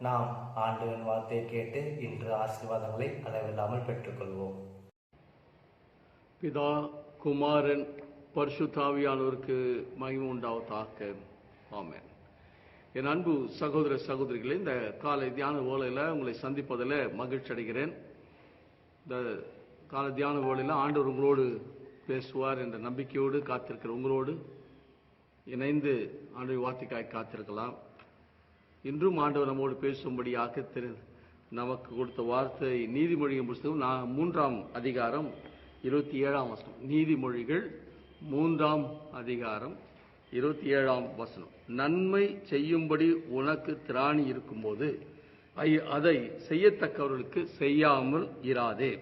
நாம் ஆண்டவன் வார்த்தையை கேட்டு இன்று ஆசீர்வாதங்களை அளவில்லாமல் பெற்றுக்கொள்வோம். பிதா குமாரன் பரிசுத்தாவியானவருக்கு மகிமை உண்டாவதாக. ஆமேன். என் அன்பு சகோதர சகோதரிகளே இந்த காலை தியான ஓலையில் உங்களை சந்திப்பதில் மகிழ்ச்சி அடைகிறேன். இந்த காலை தியான ஓலையில் ஆண்டவர் உங்களோடு பேசுவார் என்ற நம்பிக்கையோடு காத்திருக்கிற உங்களோடு இணைந்து ஆண்டு வார்த்தைக்காய் காத்திருக்கலாம். இன்றும் ஆண்டவர் நம்மோடு பேசும்படியாக திரு நமக்கு கொடுத்த வார்த்தை நீதிமொழியின் புஸ்தகம் நான் மூன்றாம் அதிகாரம் இருபத்தி ஏழாம் வசனம். நீதிமொழிகள் மூன்றாம் அதிகாரம் இருபத்தி ஏழாம் வசனம். நன்மை செய்யும்படி உனக்கு திராணி இருக்கும்போது ஐ- அதை செய்யத்தக்கவர்களுக்கு செய்யாமல் இராதே.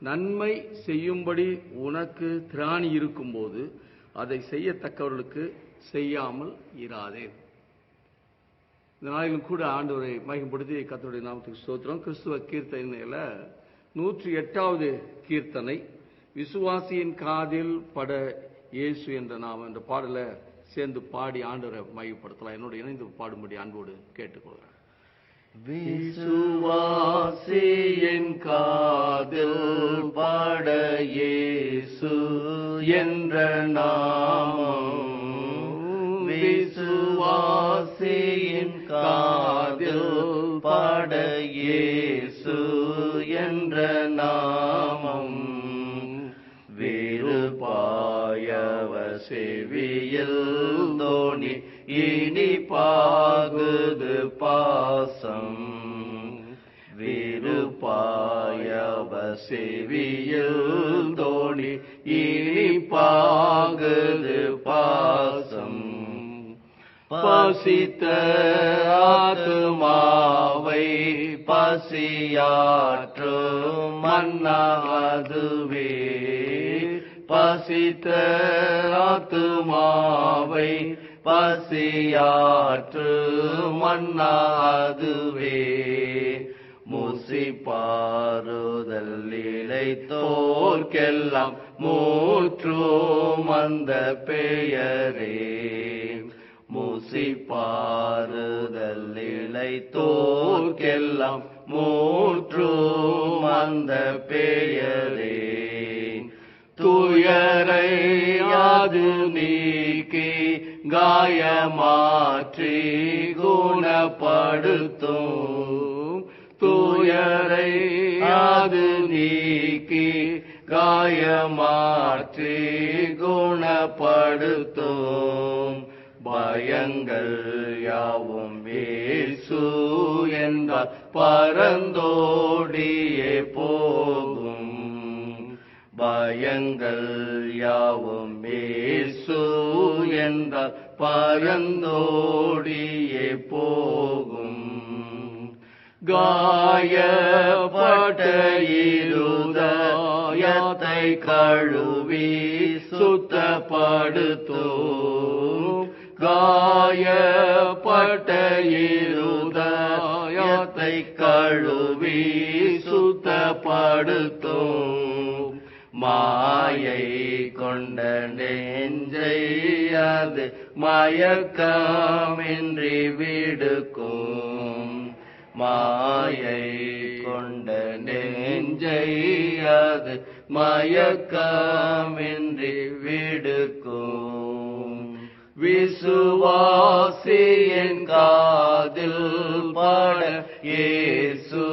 நன்மை செய்யும்படி உனக்கு திராணி இருக்கும்போது அதை செய்யத்தக்கவர்களுக்கு செய்யாமல் இராதே. இந்த நாளிலும் கூட ஆண்டவரை மகிமைப்படுத்தி கர்த்தருடைய நாமத்துக்கு ஸ்தோத்திரம். கிறிஸ்துவ கீர்த்தனையில நூற்றி எட்டாவது கீர்த்தனை விசுவாசியின் காதில் பட இயேசு என்ற நாம் என்ற பாடலை சேர்ந்து பாடி ஆண்டவரை மகிமைப்படுத்தலாம். என்னோட இணைந்து பாடும்படி அன்போடு கேட்டுக்கொள்கிறேன். விசுவாசியின் காதில் பட இயேசு என்ற நாமம் விசுவாசி காதில் பட இயேசு என்ற நாமம். வேறுபாயவ செவியில் தோணி இனி பாகுது பாசம். வேறுபாயவ செவியில் தோணி இனி பாகுது பசித்த ஆத்மாவை பசியாற்று மன்னாதுவே பசித்த ஆத்மாவை பசியாற்று மன்னாதுவே முசி பாருதல் இழைத்தோர்க்கெல்லாம் மூற்றும் அந்த பெயரே. สิบ பயங்கள் யாவும் ஏசு என்றால் பரந்தோடியே போகும். காயப்பட்ட இருதயத்தை கழுவி சுத்தப்படுத்தோ காயப்பட்ட இருதயத்தை கழுவி சுத்தப்படுத்தும். மாயை கொண்ட நெஞ்சை அது மயக்கமின்றி விடுக்கும். மாயை கொண்ட நெஞ்சை அது மயக்கமின்றி விடுக்கும். விசுவாசியின் காதில் பாட ஏசு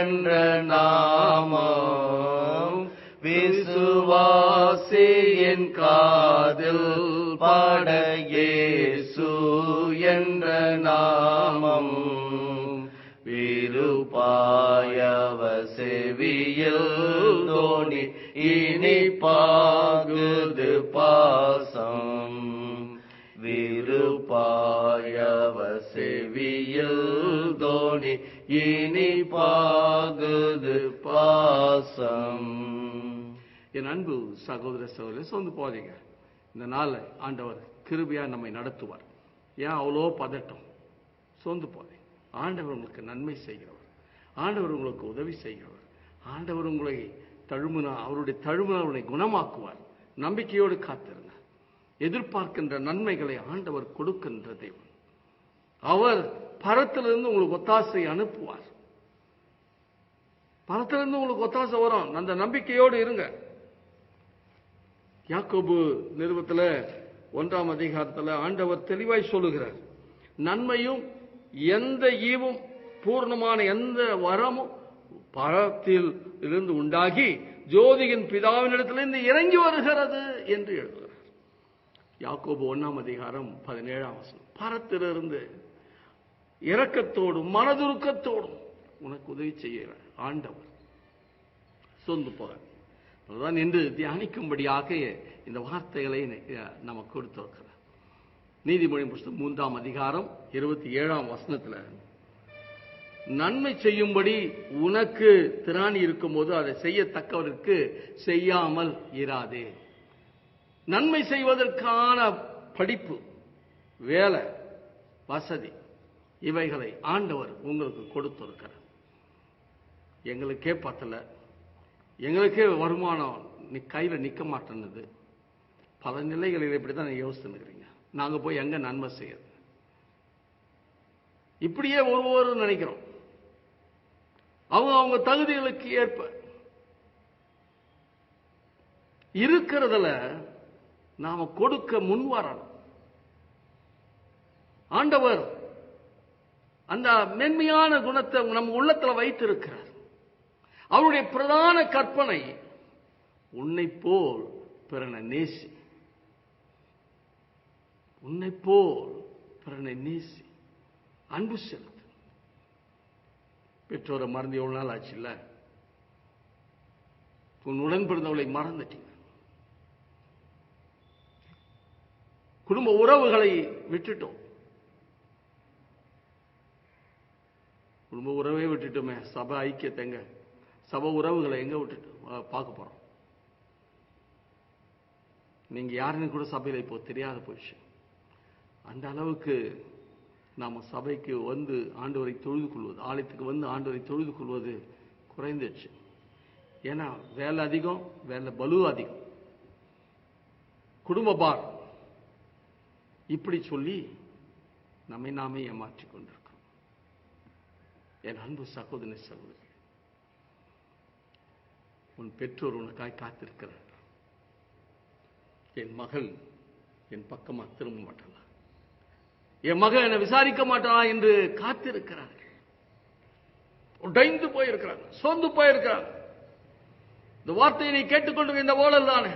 என்ற நாமம் விசுவாசியின் காதில் பட என்ற நாமம். விருபாயவ செவியில் தோணி இனி பாகுது பாசம். விருபாயவ செவியில் தோணி இனி பாகுது பாசம். என் அன்பு சகோதர சகோதரி சோர்ந்து போதீங்க இந்த நாளை ஆண்டவர் கிருபையா நம்மை நடத்துவார். ஏன் அவ்வளோ பதட்டம்? சோர்ந்து போதீங்க ஆண்டவர் உங்களுக்கு நன்மை செய்கிறவர். ஆண்டவர் உங்களுக்கு உதவி செய்கிறவர். ஆண்டவர் உங்களை தழுமுனா அவருடைய தழுமுனா அவர்களை குணமாக்குவார். நம்பிக்கையோடு காத்திருங்க. எதிர்பார்க்கின்ற நன்மைகளை ஆண்டவர் கொடுக்கின்ற தெய்வம் அவர் பரத்திலிருந்து உங்களுக்கு ஒத்தாசை அனுப்புவார். பரத்திலிருந்து உங்களுக்கு ஒத்தாசை வரும். அந்த நம்பிக்கையோடு இருங்க. யாக்கோபு நிறுவத்தில் ஒன்றாம் அதிகாரத்தில் ஆண்டவர் தெளிவாய் சொல்லுகிறார் நன்மையும் எந்த ஈவும் பூர்ணமான எந்த வரமும் பரத்தில் இருந்து உண்டாகி ஜோதியின் பிதாவினிடத்திலிருந்து இறங்கி வருகிறது என்று எழுதுகிறார். யாக்கோபு ஒன்னாம் அதிகாரம் பதினேழாம் வசனம் பரத்திலிருந்து இரக்கத்தோடும் மனதுருக்கத்தோடும் உனக்கு உதவி செய்கிறார் ஆண்டவர். சொந்து போகிறார் அதுதான் என்று தியானிக்கும்படியாக இந்த வார்த்தைகளை நமக்கு கொடுத்திருக்கிறார் நீதிமொழி புஸ்தகம் மூன்றாம் அதிகாரம் இருபத்தி ஏழாம் வசனத்துல நன்மை செய்யும்படி உனக்கு திராணி இருக்கும்போது அதை செய்யத்தக்கவருக்கு செய்யாமல் இராதே. நன்மை செய்வதற்கான படிப்பு வேலை வசதி இவைகளை ஆண்டவர் உங்களுக்கு கொடுத்திருக்கிறார். எங்களுக்கே பத்தலை. எங்களுக்கே வருமானம் நீ கையில நிக்க மாட்டேன்னுது. பல நிலைகளில் இப்படி தான் யோசிச்சுருக்கிறீங்க நாங்க போய் எங்க நன்மை செய்யறது? இப்படியே ஒவ்வொரு நினைக்கிறோம். அவங்க அவங்க தகுதிகளுக்கு ஏற்ப இருக்கிறதுல நாம கொடுக்க முன் வரணும். ஆண்டவர் அந்த மென்மையான குணத்தை நம்ம உள்ளத்துல வைத்திருக்கிறார். அவருடைய பிரதான கற்பனை உன்னை போல் பிறனை நேசி. உன்னை போல் பிறனை நேசி. அன்பு செலுத்து. பெற்றோரை மறந்து எவ்வளவு நாள் ஆச்சு இல்ல உன் உடன் பிறந்தவளை மறந்துட்டீங்க. குடும்ப உறவுகளை விட்டுட்டோம். குடும்ப உறவே விட்டுட்டோமே சபை ஐக்கியத்தைங்க சப உறவுகளை எங்க விட்டுட்டு பார்க்க போறோம்? நீங்க யாருன்னு கூட சபையில் இப்போ தெரியாத போயிடுச்சு அந்த அளவுக்கு நாம் சபைக்கு வந்து ஆண்டவரை தொழுது கொள்வது ஆலயத்துக்கு வந்து ஆண்டவரை தொழுது கொள்வது குறைந்துடுச்சு. ஏன்னா வேலை அதிகம் வேலை பலு அதிகம். குடும்ப பார். இப்படி சொல்லி நம்மை நாமே ஏமாற்றிக் கொண்டிருக்கிறோம். என் அன்பு சகோதரி சகோதரி. உன் பெற்றோர் உனக்காய் காத்திருக்கிறார். என் மகள் என் பக்கமா திரும்ப மாட்டாளா? என் மகன் என்னை விசாரிக்க மாட்டானா என்று காத்திருக்கிறார்கள். உடைந்து போயிருக்கிறாங்க சோர்ந்து போயிருக்கிறாங்க இந்த வார்த்தையை நீ கேட்டுக்கொண்டு இந்த ஓழல் தானே?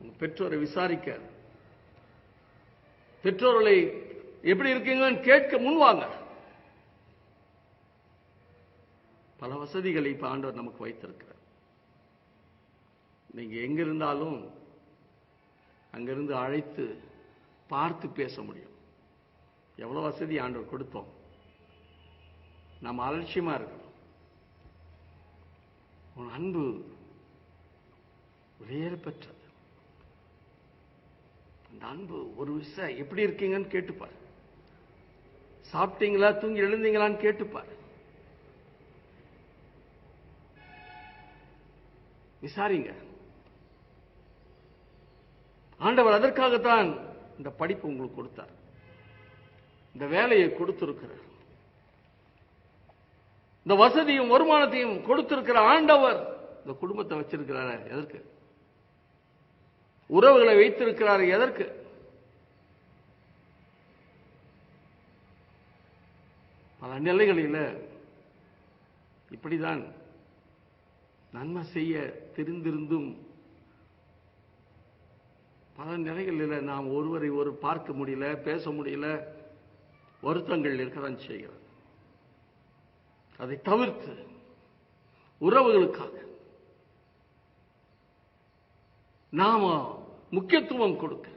உங்க பெற்றோரை விசாரிக்க. பெற்றோர்களை எப்படி இருக்கீங்கன்னு கேட்க முன்வாங்க பல வசதிகளை இப்ப ஆண்டவர் நமக்கு வைத்திருக்கிறார். நீங்க எங்க இருந்தாலும் அங்கிருந்து அழைத்து பார்த்து பேச முடியும். எவ்வளவு வசதி ஆண்டவர் கொடுத்தோம். நம்ம அலட்சியமா இருக்கணும். உன் அன்பு உயர பெற்றது அந்த அன்பு ஒரு விஷயம் எப்படி இருக்கீங்கன்னு கேட்டுப்பார். சாப்பிட்டீங்களா? தூங்கி எழுந்தீங்களான்னு கேட்டுப்பார். விசாரிங்க. ஆண்டவர் அதற்காகத்தான் இந்த படிப்பு உங்களுக்கு கொடுத்தார். இந்த வேலையை கொடுத்திருக்கிறார். இந்த வசதியும் வருமானத்தையும் கொடுத்திருக்கிற ஆண்டவர் இந்த குடும்பத்தை வச்சிருக்கிறார எதற்கு? உறவுகளை வைத்திருக்கிறார் எதற்கு? பல நிலைகளில் இப்படிதான் நன்மை செய்ய தெரிந்திருந்தும் பல நிலைகளில் நாம் ஒருவரை ஒரு பார்க்க முடியல பேச முடியல வருத்தங்கள் இருக்கதான் செய்கிறது. அதை தவிர்த்து உறவுகளுக்காக நாம முக்கியத்துவம் கொடுக்க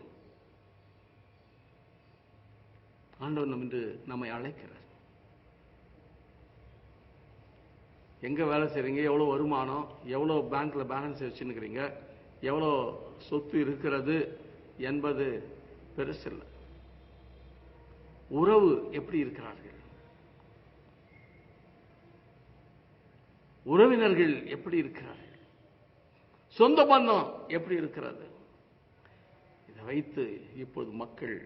ஆண்டவர் நம் இன்று நம்மை அழைக்கிறார். எங்கே வேலை செய்கிறீங்க எவ்வளோ வருமானம்? எவ்வளோ பேங்க்கில் பேலன்ஸ் வச்சுன்னுக்கிறீங்க? எவ்வளோ சொத்து இருக்கிறது என்பது பெருசில்லை உறவு எப்படி இருக்கிறார்கள்? உறவினர்கள் எப்படி இருக்கிறார்கள்? சொந்த பந்தம் எப்படி இருக்கிறது? இதை வைத்து இப்போது மக்கள்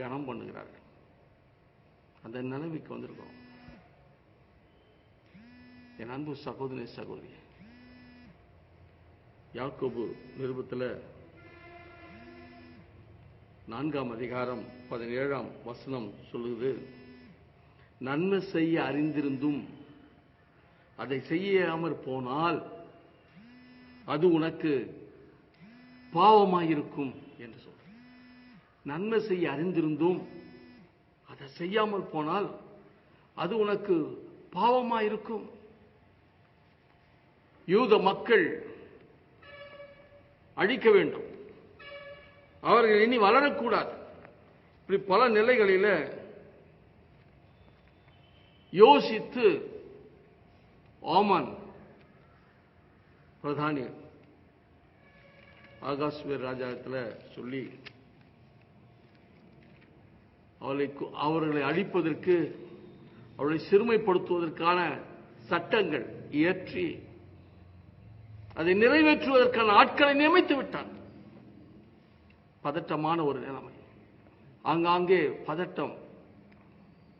கனம் பண்ணுகிறார்கள். அந்த நிலைமைக்கு வந்திருக்கோம். என் அன்பு சகோதரி சகோதரி யாக்கோபு நிருபத்தில் நான்காம் அதிகாரம் பதினேழாம் வசனம் சொல்லுது நன்மை செய்ய அறிந்திருந்தும் அதை செய்யாமற் போனால் அது உனக்கு பாவமாயிருக்கும் என்று சொல்ற நன்மை செய்ய அறிந்திருந்தும் அதை செய்யாமல் போனால் அது உனக்கு பாவமாயிருக்கும். யூத மக்கள் அழிக்க வேண்டும். அவர்கள் இனி வளரக்கூடாது. இப்படி பல நிலைகளில் யோசித்து ஆமான் பிரதானி ஆகாஷ்வர் ராஜாத்தில் சொல்லி அவளை அவர்களை அழிப்பதற்கு அவளை சிறுமைப்படுத்துவதற்கான சட்டங்கள் இயற்றி அதை நிறைவேற்றுவதற்கான ஆட்களை நியமித்து விட்டார். பதட்டமான ஒரு நிலைமை. ஆங்காங்கே பதட்டம்.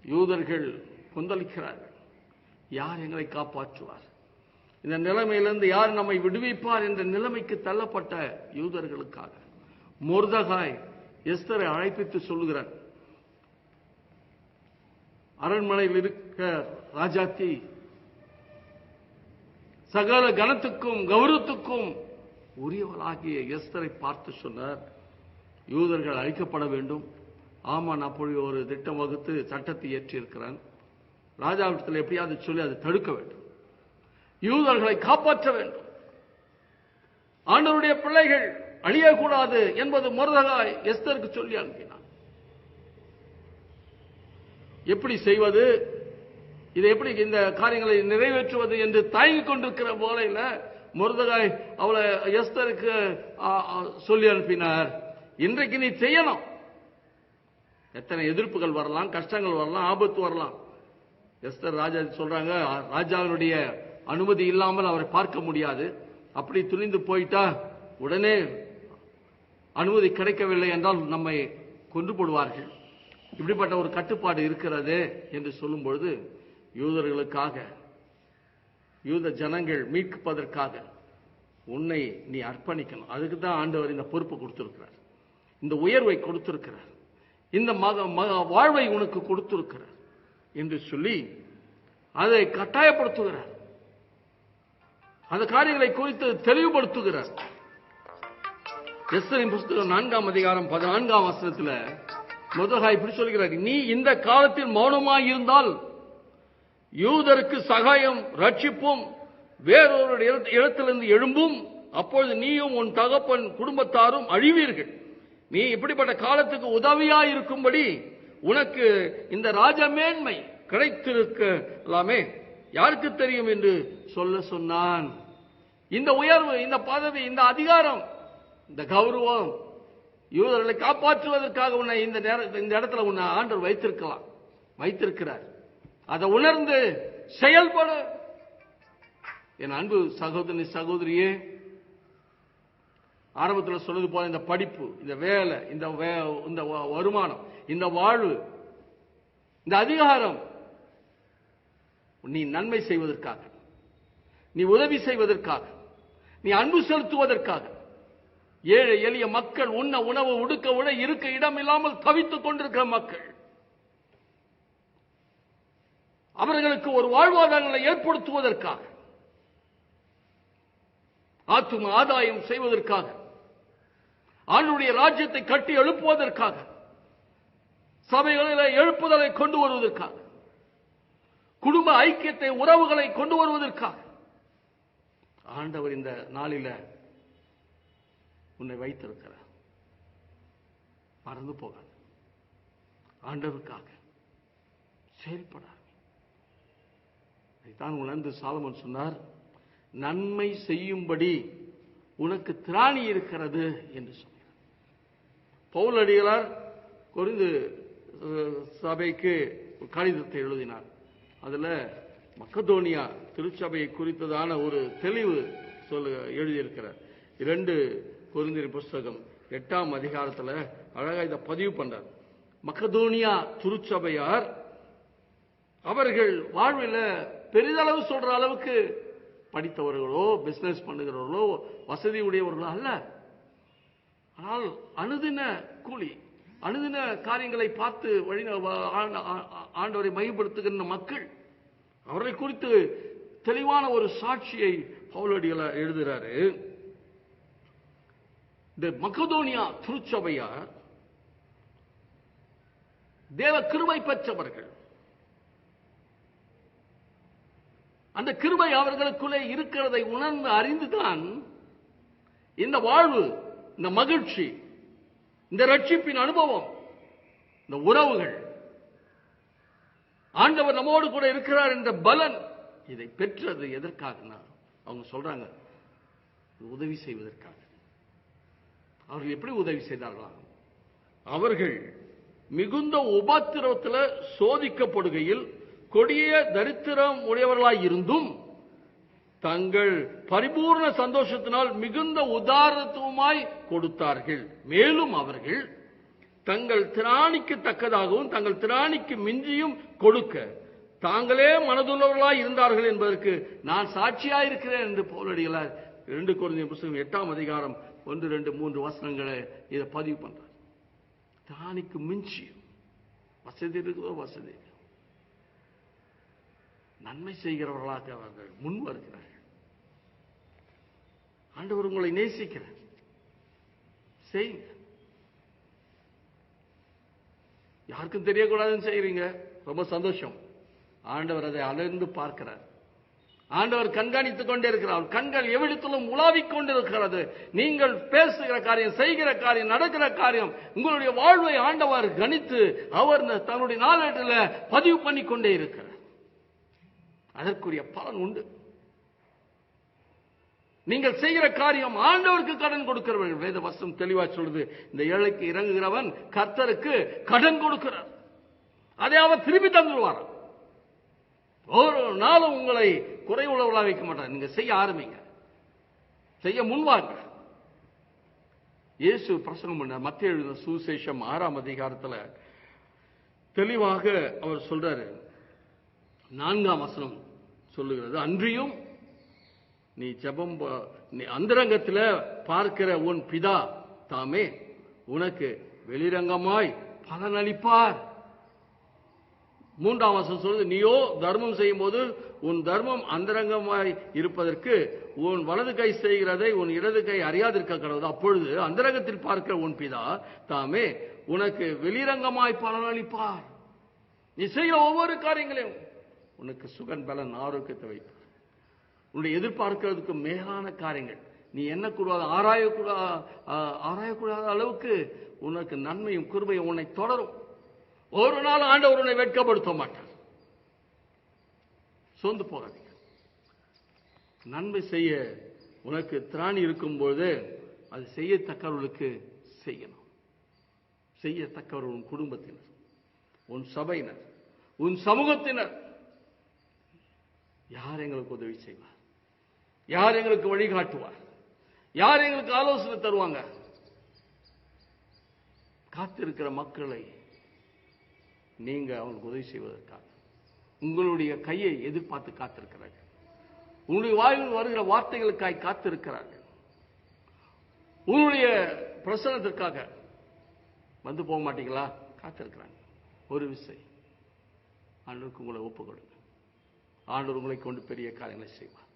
யூதர்கள் கொந்தளிக்கிறார்கள். யார் எங்களை காப்பாற்றுவார்? இந்த நிலைமையிலிருந்து யார் நம்மை விடுவிப்பார் என்ற நிலைமைக்கு தள்ளப்பட்ட யூதர்களுக்காக மொர்தகாய் எஸ்தரை அழைப்பித்து சொல்லுகிறார். அரண்மனையில் இருக்க ராஜாத்தி சகல கனத்துக்கும் கௌரவத்துக்கும் உரியவளாகிய எஸ்தரை பார்த்து சொன்னார். யூதர்கள் அழிக்கப்பட வேண்டும். ஆமான் அப்படி ஒரு திட்டம் வகுத்து சட்டத்தை இயற்றியிருக்கிறான். ராஜாவிடத்தில் எப்படியாவது சொல்லி அதை தடுக்க வேண்டும். யூதர்களை காப்பாற்ற வேண்டும். ஆண்டவருடைய பிள்ளைகள் அழியக்கூடாது என்பது மருதகாய் எஸ்தருக்கு சொல்லி அனுப்பினான். எப்படி செய்வது? இதை எப்படி இந்த காரியங்களை நிறைவேற்றுவது என்று தயங்கிக் கொண்டிருக்கிற போலையில் முருதகாய் அவளை எஸ்தருக்கு சொல்லி அனுப்பினார். இன்றைக்கு நீ செய்யணும். எத்தனை எதிர்ப்புகள் வரலாம் கஷ்டங்கள் வரலாம் ஆபத்து வரலாம். எஸ்தர் ராஜா சொல்றாங்க ராஜாவினுடைய அனுமதி இல்லாமல் அவரை பார்க்க முடியாது. அப்படி துணிந்து போயிட்டா உடனே அனுமதி கிடைக்கவில்லை என்றால் நம்மை கொண்டு போடுவார்கள். இப்படிப்பட்ட ஒரு கட்டுப்பாடு இருக்கிறது என்று சொல்லும் பொழுது யூதர்களுக்காக யூத ஜனங்கள் மீட்பதற்காக உன்னை நீ அர்ப்பணிக்கணும். அதுக்கு தான் ஆண்டவர் இந்த பொறுப்பு கொடுத்திருக்கிறார். இந்த உயர்வை கொடுத்திருக்கிறார். இந்த மக மக- வாழ்வை உனக்கு கொடுத்திருக்கிறார் என்று சொல்லி அதை கட்டாயப்படுத்துகிறார். அந்த காரியங்களை குறித்து தெளிவுபடுத்துகிறார். எஸ்தரின் புஸ்தகம் நான்காம் அதிகாரம் பதினான்காம் வசனத்தில் முதலாக இப்படி சொல்கிறார். நீ இந்த காலத்தில் மௌனமாய் இருந்தால் யூதருக்கு சகாயம் ரட்சிப்பும் வேறொரு இடத்திலிருந்து எழும்பும் அப்பொழுது நீயும் உன் தகப்பன் குடும்பத்தாரும் அழிவீர்கள். நீ இப்படிப்பட்ட காலத்துக்கு உதவியா இருக்கும்படி உனக்கு இந்த ராஜமேன்மை கிடைத்திருக்கலாமே. யாருக்கு தெரியும் என்று சொல்ல சொன்னான். இந்த உயர்வு இந்த பதவி இந்த அதிகாரம் இந்த கௌரவம் யூதர்களை காப்பாற்றுவதற்காக உன்னை இந்த நேர இந்த இடத்துல உன்னை ஆண்டவர் வைத்திருக்கலாம் வைத்திருக்கிறார். அதை உணர்ந்து செயல்பட. என் அன்பு சகோதரி சகோதரியே ஆரம்பத்தில் சொன்னது போல இந்த படிப்பு இந்த வேலை இந்த வே- இந்த வருமானம் இந்த வாழ்வு இந்த அதிகாரம் நீ நன்மை செய்வதற்காக நீ உதவி செய்வதற்காக நீ அன்பு செலுத்துவதற்காக ஏழை எளிய மக்கள் உண்ண உணவு உடுக்க உட இருக்க இடம் இல்லாமல் தவித்துக் கொண்டிருக்கிற மக்கள் அவர்களுக்கு ஒரு வாழ்வாதாரங்களை ஏற்படுத்துவதற்காக ஆத்தும ஆதாயம் செய்வதற்காக ஆண்டுடைய ராஜ்யத்தை கட்டி எழுப்புவதற்காக சபைகளில் எழுப்புதலை கொண்டு வருவதற்காக குடும்ப ஐக்கியத்தை உறவுகளை கொண்டு வருவதற்காக ஆண்டவர் இந்த நாளில உன்னை வைத்திருக்கிறார். மறந்து போகாது. ஆண்டவருக்காக செயல்படாது. அதைத்தான் உணர்ந்து சாலமன் சொன்னார் நன்மை செய்யும்படி உனக்கு திராணி இருக்கிறது என்று சொன்னார். அடிகளார் சபைக்கு கடிதத்தை எழுதினார். அதுல மக்கதோனியா திருச்சபையை குறித்ததான ஒரு தெளிவு சொல்லு எழுதியிருக்கிறார். இரண்டு கொரிந்தியர் புஸ்தகம் எட்டாம் அதிகாரத்தில் அழகா இதை பதிவு பண்றார். மக்கதோனியா திருச்சபையார் அவர்கள் வாழ்வில் பெரிதளவு சொல்ற அளவுக்கு படித்தவர்களோ பிசினஸ் பண்ணுகிறவர்களோ வசதி உடையவர்களோ அல்ல. ஆனால் அனுதின கூலி அனுதின காரியங்களை பார்த்து வழி ஆண்ட- ஆண்டவரை மையப்படுத்துகின்ற மக்கள் அவர்களை குறித்து தெளிவான ஒரு சாட்சியை பவுலடிகள எழுதுகிறாரு இந்த மக்கதோனியா திருச்சபையார் தேவ கிருமை பெற்றவர்கள் அந்த கிருபை அவர்களுக்குள்ளே இருக்கிறதை உணர்ந்து அறிந்துதான் இந்த வாழ்வு இந்த மகிழ்ச்சி இந்த ரட்சிப்பின் அனுபவம் இந்த உறவுகள். ஆண்டவர் நம்மோடு கூட இருக்கிறார் என்ற பலன் இதை பெற்றது எதற்காகனா அவங்க சொல்றாங்க உதவி செய்வதற்காக. அவர்கள் எப்படி உதவி செய்தார்களா? அவர்கள் மிகுந்த உபத்திரவத்தில் சோதிக்கப்படுகையில் கொடிய தரித்திரம் உடையவர்களாய் இருந்தும் தங்கள் பரிபூர்ண சந்தோஷத்தினால் மிகுந்த உதாரணத்துவமாய் கொடுத்தார்கள். மேலும் அவர்கள் தங்கள் திராணிக்கு தக்கதாகவும் தங்கள் திராணிக்கு மிஞ்சியும் கொடுக்க தாங்களே மனதுள்ளவர்களாய் இருந்தார்கள் என்பதற்கு நான் சாட்சியாய் இருக்கிறேன் என்று போலடிகளார் இரண்டு குழந்தை புத்தகம் எட்டாம் அதிகாரம் ஒன்று ரெண்டு மூன்று வசனங்களை இதை பதிவு பண்றார். திராணிக்கு மிஞ்சியும். வசதி இருக்கிறதோ வசதி? நன்மை செய்கிறவர்களாக அவர்கள் முன் வருகிறார்கள். ஆண்டவர் உங்களை நேசிக்கிறார். செய்யுங்க. யாருக்கும் தெரியக்கூடாதுன்னு செய்யறீங்க ரொம்ப சந்தோஷம். ஆண்டவர் அதை அலர்ந்து பார்க்கிறார். ஆண்டவர் கண்காணித்துக் கொண்டே இருக்கிறார். அவர் கண்கள் எவ்விடத்திலும் உலாவிக் கொண்டிருக்கிறது. நீங்கள் பேசுகிற காரியம் செய்கிற காரியம் நடக்கிற காரியம் உங்களுடைய வாழ்வை ஆண்டவர் கணித்து அவர் தன்னுடைய நாளேட்டில் பதிவு பண்ணி கொண்டே இருக்கிறார். அதற்குரிய பலன் உண்டு. நீங்கள் செய்கிற காரியம் ஆண்டவருக்கு கடன் கொடுக்கிறவர்கள். வேத வசம் தெளிவா சொல்லுது. இந்த ஏழைக்கு இறங்குகிறவன் கர்த்தருக்கு கடன் கொடுக்கிறார். அதை அவர் திருப்பி தந்துடுவார். ஒரு நாளும் உங்களை குறை உள்ளவர்களா வைக்க மாட்டார். நீங்க செய்ய ஆரம்பிங்க. செய்ய முன்வாங்க இயேசு பிரசங்கம் பண்ண மத்திய எழுதின சுசேஷம் ஆறாம் அதிகாரத்துல தெளிவாக அவர் சொல்றாரு. நான்காம் வசனம் சொல்லுகிறது. அன்றியும் நீ ஜபம் நீ அந்தரங்கத்தில் பார்க்கிற உன் பிதா தாமே உனக்கு வெளிரங்கமாய் பலனளிப்பார் மூன்றாம் வசனம் சொல்லுது நீயோ தர்மம் செய்யும் போது உன் தர்மம் அந்தரங்கமாய் இருப்பதற்கு உன் வலது கை செய்கிறதை உன் இடது கை அறியாதிருக்க கடவுது அப்பொழுது அந்தரங்கத்தில் பார்க்கிற உன் பிதா தாமே உனக்கு வெளிரங்கமாய் பலனளிப்பார் நீ செய்கிற ஒவ்வொரு காரியங்களையும் உனக்கு சுகன் பலன் ஆரோக்கியத்தை வைப்பார். உன்னை எதிர்பார்க்கிறதுக்கு மேலான காரியங்கள். நீ எண்ணக்கூடாத ஆராயக்கூடாத ஆராயக்கூடாத அளவுக்கு உனக்கு நன்மையும் குருமையும் உன்னை தொடரும். ஒரு நாள் ஆண்டவர் உன்னை வெட்கப்படுத்த மாட்டார். சோர்ந்து போகாதீங்க. நன்மை செய்ய உனக்கு திராணி இருக்கும்போது அது செய்யத்தக்கவர்களுக்கு செய்யணும். செய்யத்தக்கவர் உன் குடும்பத்தினர் உன் சபையினர் உன் சமூகத்தினர். யார் எங்களுக்கு உதவி செய்வார்? யார் எங்களுக்கு வழிகாட்டுவார் யார் எங்களுக்கு ஆலோசனை தருவாங்க? காத்திருக்கிற மக்களை நீங்க அவங்களுக்கு உதவி செய்வதற்காக உங்களுடைய கையை எதிர்பார்த்து காத்திருக்கிறார்கள். உங்களுடைய வாயில் வருகிற வார்த்தைகளுக்காய் காத்திருக்கிறார்கள். உங்களுடைய பிரசனத்திற்காக வந்து போக மாட்டீங்களா? காத்திருக்கிறாங்க. ஒரு விசை. ஆண்டவருக்கு உங்களை ஒப்பு கொடுங்க ஆண்டவர் உங்களை கொண்டு பெரிய காரியங்களை செய்வார்.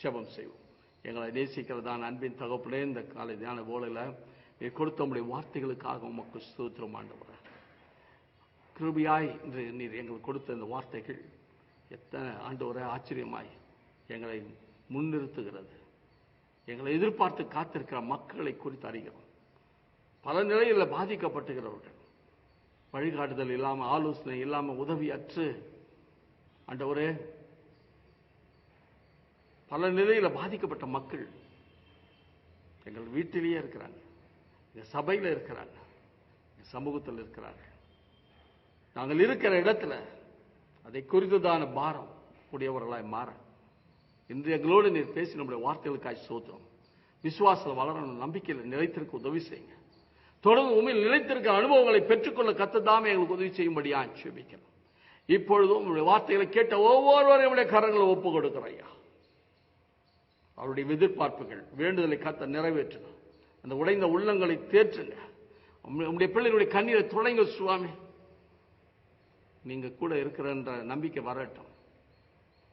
ஜபம் செய்வோம். எங்களை நேசிக்கிறதான அன்பின் தகப்பனே இந்த காலை தியான போலையில் நீ கொடுத்த உடைய வார்த்தைகளுக்காக உமக்கு ஸ்தோத்திரம் ஆண்டவர். கிருபியாய் என்று நீர் எங்களுக்கு கொடுத்த இந்த வார்த்தைகள் எத்தனை ஆண்டவரை ஆச்சரியமாய் எங்களை முன்னிறுத்துகிறது. எங்களை எதிர்பார்த்து காத்திருக்கிற மக்களை குறித்து அறிகிறோம். பல நிலையில் பாதிக்கப்பட்டுகிறவர்கள். வழிகாட்டுதல் இல்லாமல் ஆலோசனை இல்லாமல் உதவியற்று ஆண்டவரே பல நிலையில் பாதிக்கப்பட்ட மக்கள் எங்கள் வீட்டிலேயே இருக்கிறாங்க. எங்கள் சபையில் இருக்கிறாங்க. எங்கள் சமூகத்தில் இருக்கிறார்கள் நாங்கள் இருக்கிற இடத்துல அதை குறித்ததான பாரம் உடையவர்களாய் மாற. இன்று எங்களோடு நீர் பேசி நம்முடைய வார்த்தைகளுக்காய் சோத்திரம். விசுவாசம் வளரணும் நம்பிக்கையில் நிலைத்திருக்க உதவி செய்யுங்க. தொடர்ந்து உண்மையில் நிலைத்திருக்க அனுபவங்களை பெற்றுக்கொள்ள கத்ததாமே எங்களுக்கு உதவி செய்யும்படியா செபிக்கிறோம் இப்பொழுதும் உங்களுடைய வார்த்தைகளை கேட்ட ஒவ்வொருவரையும் கரங்களை ஒப்பு கொடுக்கிறோம் ஐயா. அவருடைய எதிர்பார்ப்புகள் வேண்டுதலை கத்த நிறைவேற்றுங்க அந்த உடைந்த உள்ளங்களை தேற்றுங்க. உங்களுடைய பிள்ளைகளுடைய கண்ணீரை தொடங்க சுவாமி. நீங்க கூட இருக்கிறன்ற நம்பிக்கை வரட்டும்.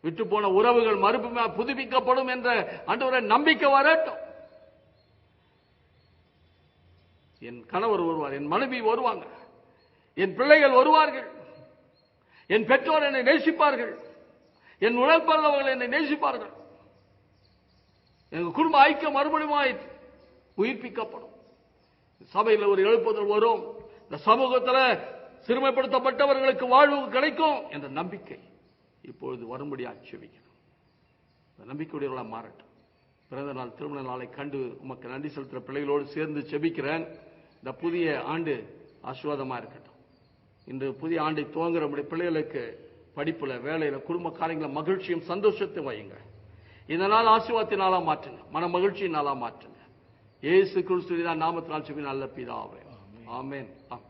விட்டு போன உறவுகள் மறுபுமே புதுப்பிக்கப்படும் என்ற அன்றவரை நம்பிக்கை வரட்டும். என் கணவர் வருவார் என் மனைவி வருவாங்க. என் பிள்ளைகள் வருவார்கள். என் பெற்றோர் என்னை நேசிப்பார்கள். என் உடற்பள்ளவர்கள் என்னை நேசிப்பார்கள். எங்க குடும்ப ஐக்கியம் மறுபடியும் உயிர்ப்பிக்கப்படும். சபையில் ஒரு எழுப்புதல் வரும். இந்த சமூகத்தில் சிறுமைப்படுத்தப்பட்டவர்களுக்கு வாழ்வு கிடைக்கும் என்ற நம்பிக்கை இப்பொழுது வரும்படி ஆட்சேபிக்கணும் இந்த நம்பிக்கையுடையவர்களாக மாறட்டும். பிறந்த நாள் திருமண நாளை கண்டு உமக்கு நன்றி செலுத்துகிற பிள்ளைகளோடு சேர்ந்து செபிக்கிறேன். இந்த புதிய ஆண்டு ஆசீர்வாதமாக இருக்கட்டும். இன்று புதிய ஆண்டை துவங்குற நம்முடைய பிள்ளைகளுக்கு படிப்பில் வேலையில் குடும்ப காரியங்களில் மகிழ்ச்சியும் சந்தோஷத்தை வையுங்கள். இந்த நாள் ஆசீர்வாதத்தின் நாளா மாற்றுங்க. மன மகிழ்ச்சியின் நாளா மாற்றுங்க. இயேசு கிறிஸ்துவின் நாமத்தினால் செவி நல்ல பிதாவே. ஆமென். ஆம்.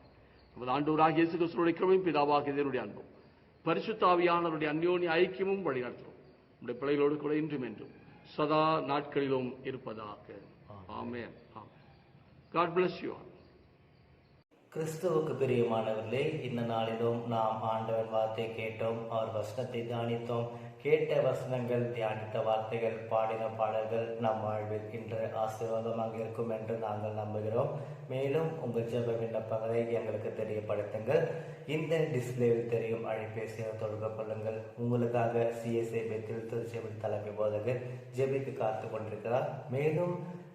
நமது ஆண்டவராக இயேசு கிறிஸ்துடைய கிருபையும் பிதாவாக இதனுடைய அன்பும் பரிசுத்த ஆவியானவருடைய அந்யோன்ய ஐக்கியமும் வழிநடத்தும். நம்முடைய பிள்ளைகளோடு கூட இன்றும் என்றும் சதா நாட்களிலும் இருப்பதாக. Amen. God bless you all. கிறிஸ்துவுக்கு பிரியமானவர்களே இந்த நாளிலும் நாம் ஆண்டவன் வார்த்தை கேட்டோம் அவர் வசனத்தை தியானித்தோம். கேட்ட வசனங்கள் தியானித்த வார்த்தைகள் பாடின பாடல்கள் நம் வாழ்வில் இன்று ஆசீர்வாதமாக இருக்கும் என்று நாங்கள் நம்புகிறோம். மேலும் உங்கள் ஜெப விண்ணப்பங்களை எங்களுக்கு தெரியப்படுத்துங்கள். இந்த டிஸ்பிளேவில் தெரியும் அழைப்பேசியை தொடர்பு கொள்ளுங்கள். உங்களுக்காக சிஎஸ்ஐ பெத்தில் திருச்செவி தலைமை போதகர் ஜெபித்து காத்து கொண்டிருக்கிறார். மேலும்